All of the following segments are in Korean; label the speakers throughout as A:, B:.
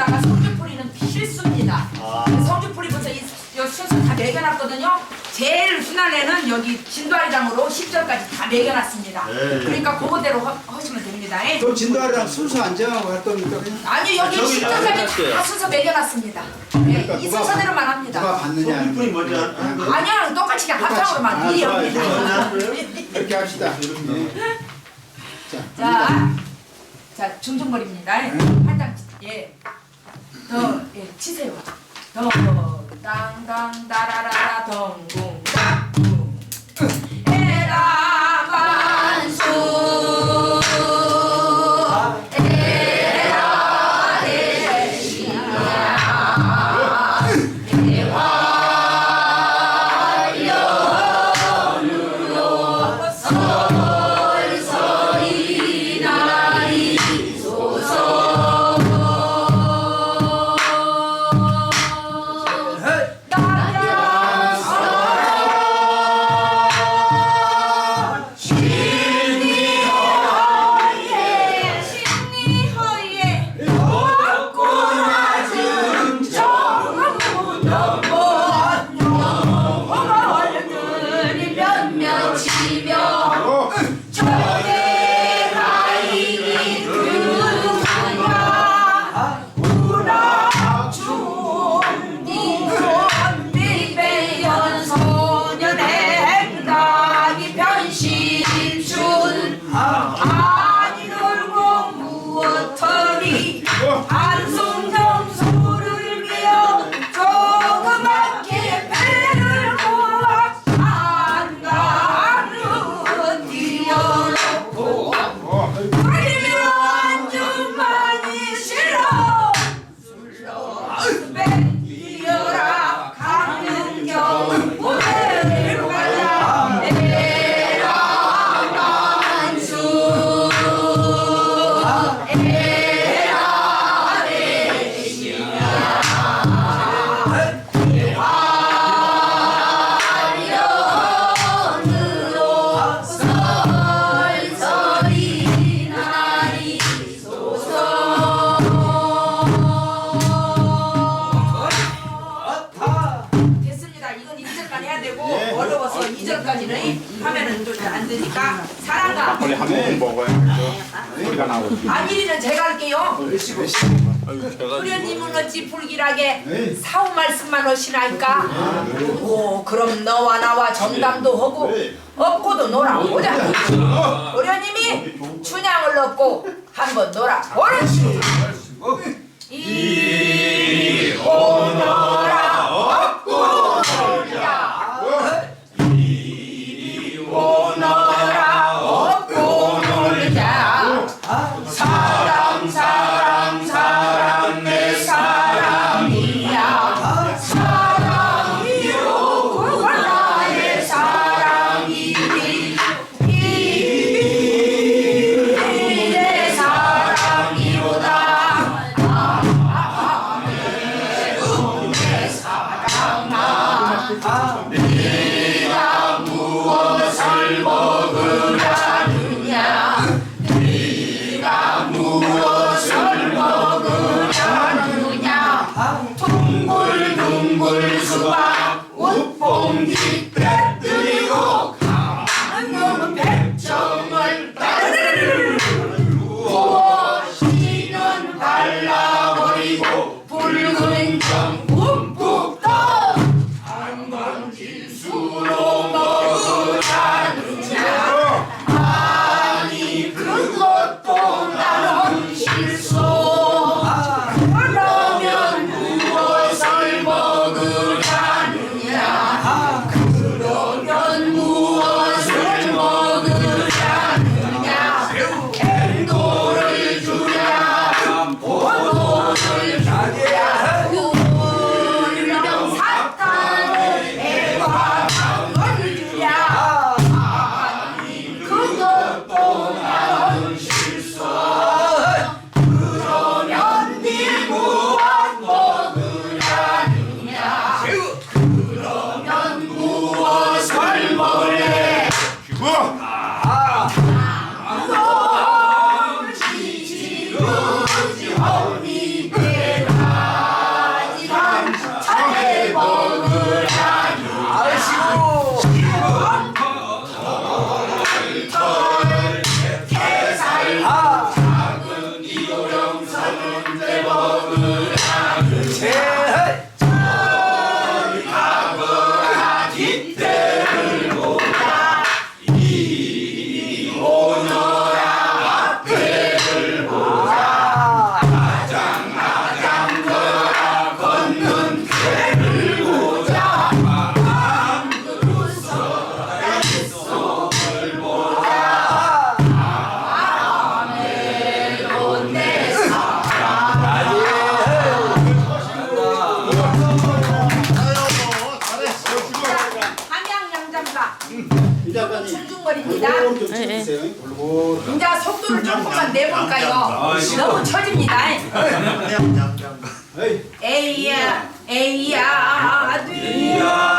A: 여기다가 성주 뿌리는 필수입니다.
B: 아.
A: 성주 뿌리부터 이, 이 순서 다 매겨놨거든요. 제일 순한 애는 여기 진도아리장으로 10절까지 다 매겨놨습니다.
B: 네.
A: 그러니까 그거대로 하, 하시면 됩니다. 예.
C: 또 진도아리랑 순서 안 정하고 그냥?
A: 아니 여기
B: 저기
A: 10절까지
B: 매겨놨어요.
A: 다 순서 매겨놨습니다.
C: 그러니까
A: 예, 이
C: 누가
A: 순서대로만
C: 누가
A: 합니다.
C: 받느냐 하는
B: 성주풀이
C: 거.
B: 먼저 하는
C: 그냥
A: 아니야 똑같이 그냥 합상으로만
C: 아,
A: 미리
C: 좋아요,
A: 합니다.
B: 좋아요.
C: 이렇게 합시다. 네. 자,
A: 자, 자 중중거립니다. 한장 예, 더 예, 치세요. 더 땅 땅 따라라라 덩궁 땅 2절까지는 하면은 또안 되니까 사랑과
D: 빨리 한 모금 먹어야 소리가 나오고
A: 안일이는 제가 할게요. 후련님은 어찌 불길하게 사후 말씀만 하시나이까? 오 그럼 너와 나와 정담도 하고 업고도 놀아보자. 후련님이 춘향을 넣고 한번 놀아보르시. 이 오너라 업고 속도를 조금만 내볼까요? 너무 처집니다.
C: 에이.
A: 에이야 에이야 뒤야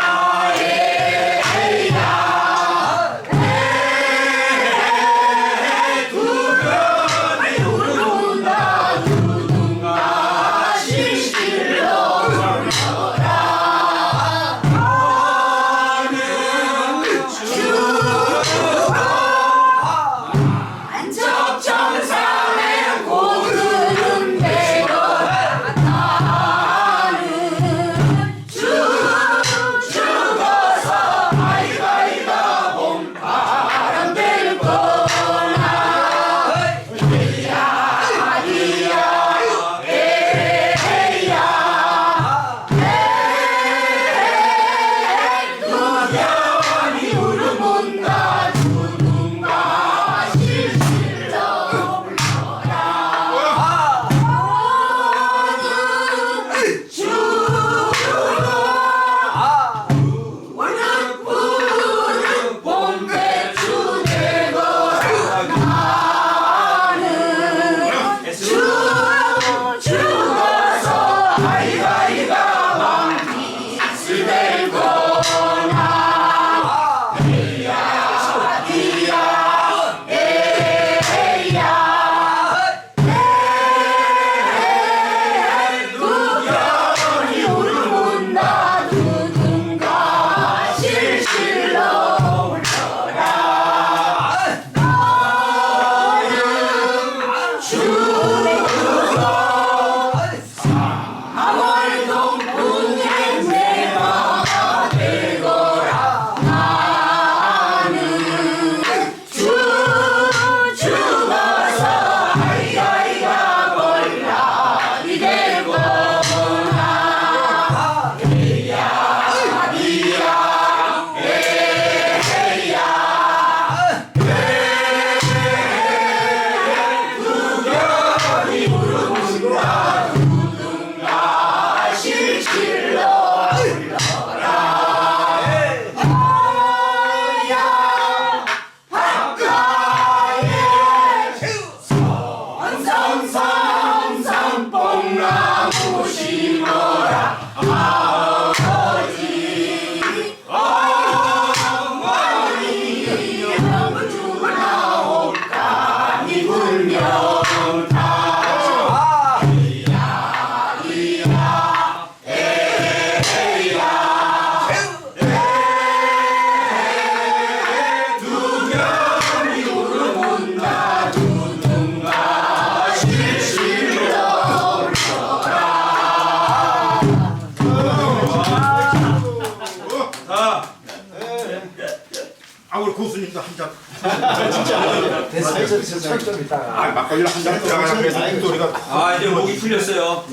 C: 됐어
D: 아 막걸리를 한 잔 들어가야 그래서 목소리가.
B: 아 이제 목이 풀렸어요.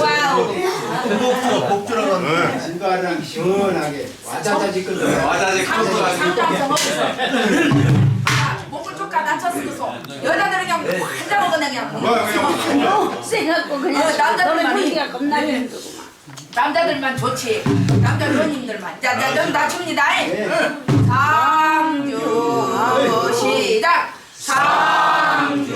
A: 와우.
C: 진도아랑 시원하게 와자자지 끌어
B: 와자지
A: 상주
B: 큰
A: 상주 어디서 아, 목을 쭉 가다쳤어 여자들은 그냥 환자 먹으네 그냥.
D: 뭐야 그냥.
E: 세갖고 그냥.
A: 어, 남자들만
E: 너는
A: 해.
E: 분위기가 겁나 힘들고
A: 남자들만 좋지. 남자 손님들만. 자 자좀 낮춥니다. 상주 시작 상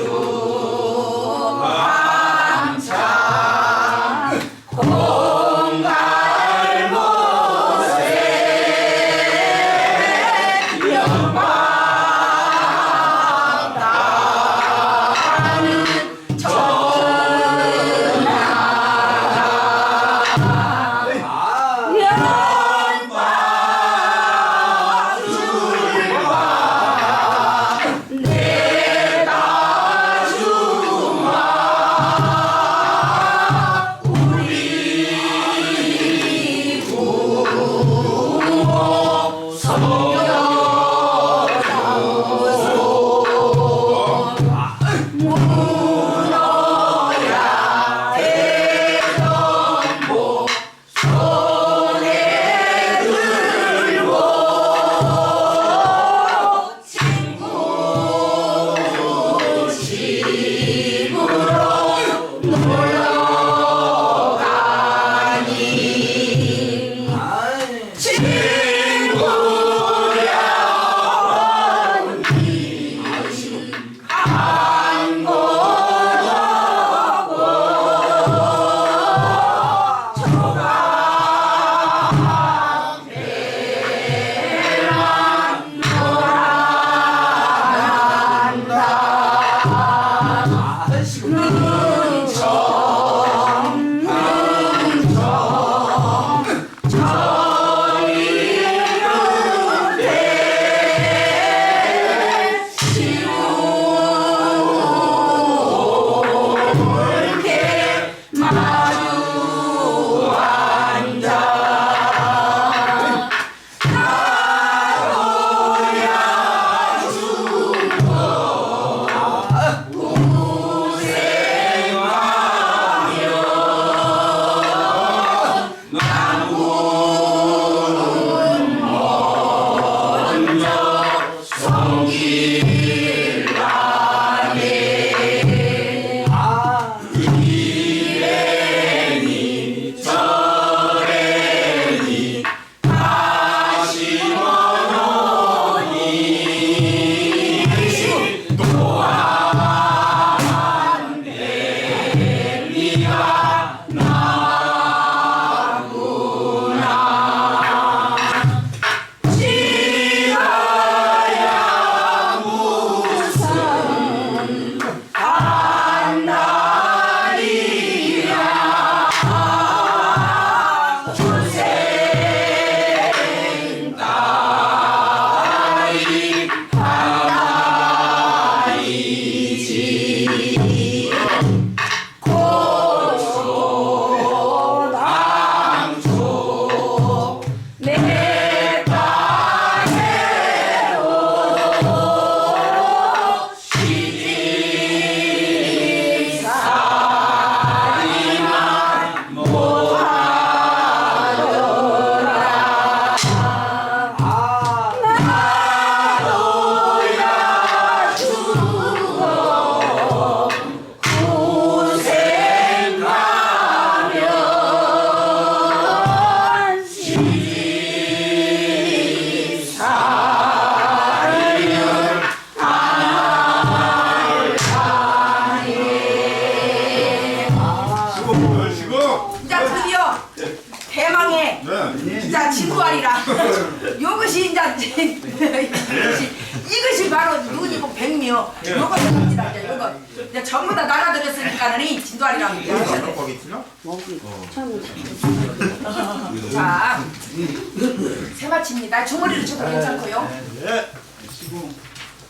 A: 맞습니다. 주머니로 쳐도 네. 괜찮고요.
D: 네.
A: 지금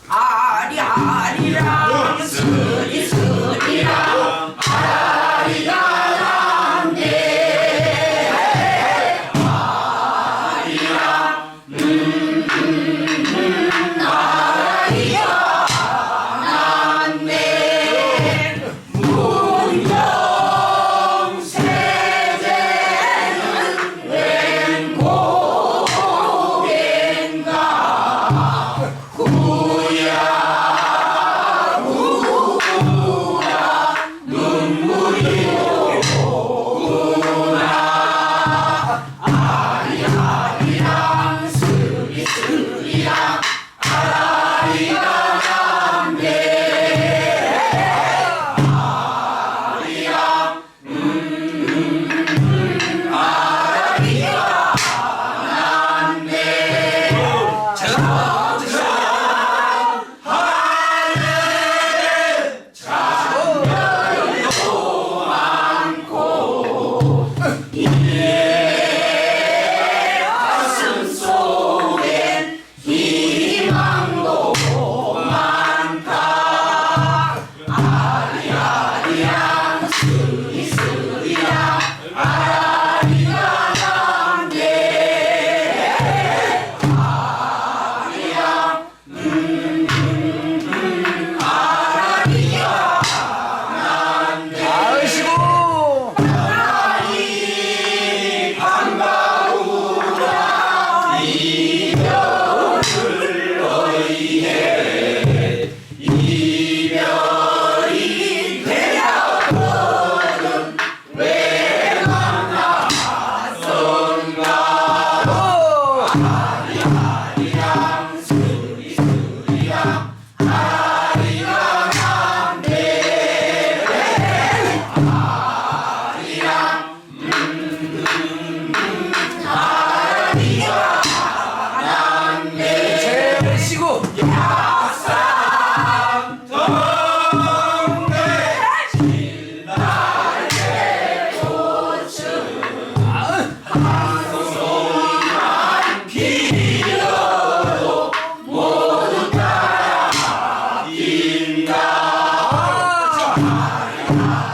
A: 아리아리랑 스리스리랑
D: 아리랑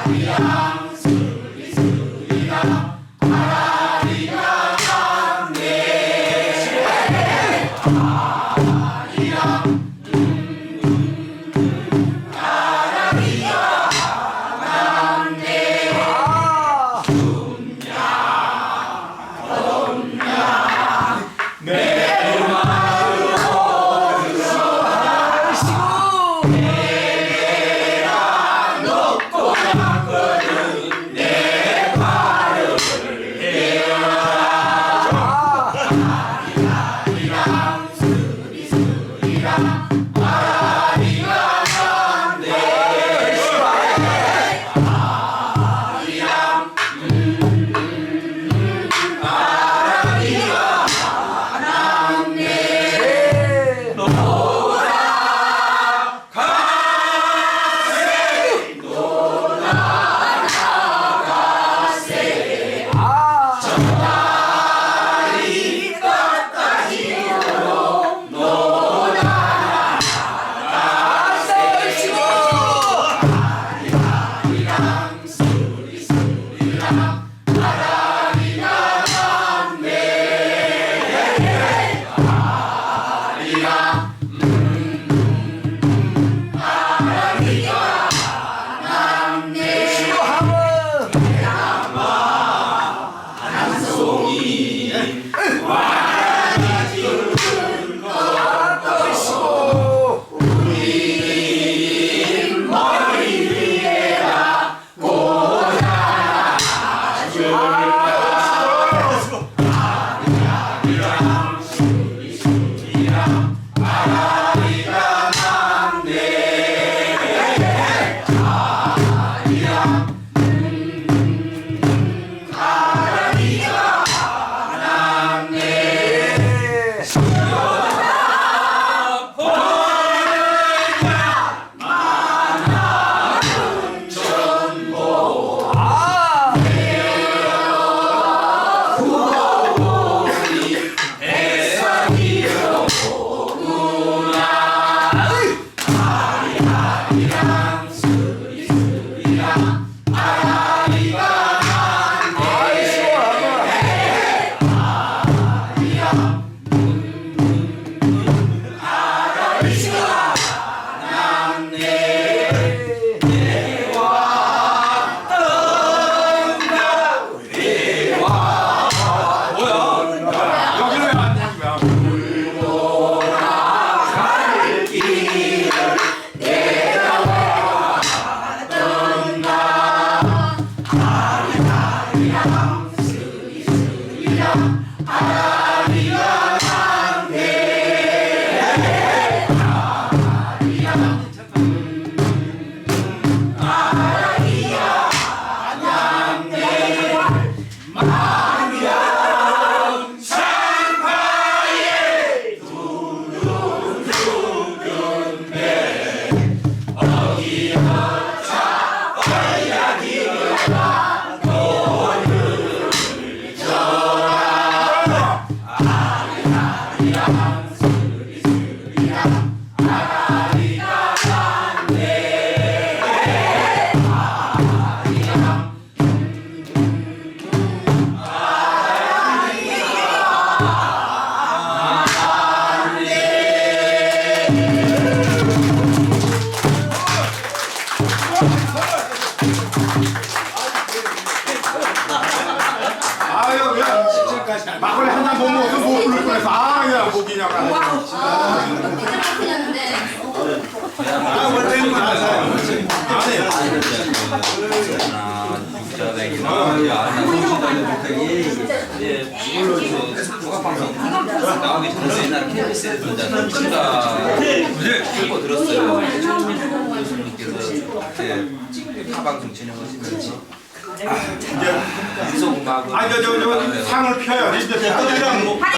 D: Maria. Bye. 아 그냥 목이냐고 아 원래는 맞아요
B: 나오기 전에 옛날 KBS에 들었잖아요. 친가 들고 들었어요. 교수님께서 그때 타방송 진행하시면서
D: 이제
B: 이송 음악을
D: 아저 저저 상을 펴야 이제 떠들이랑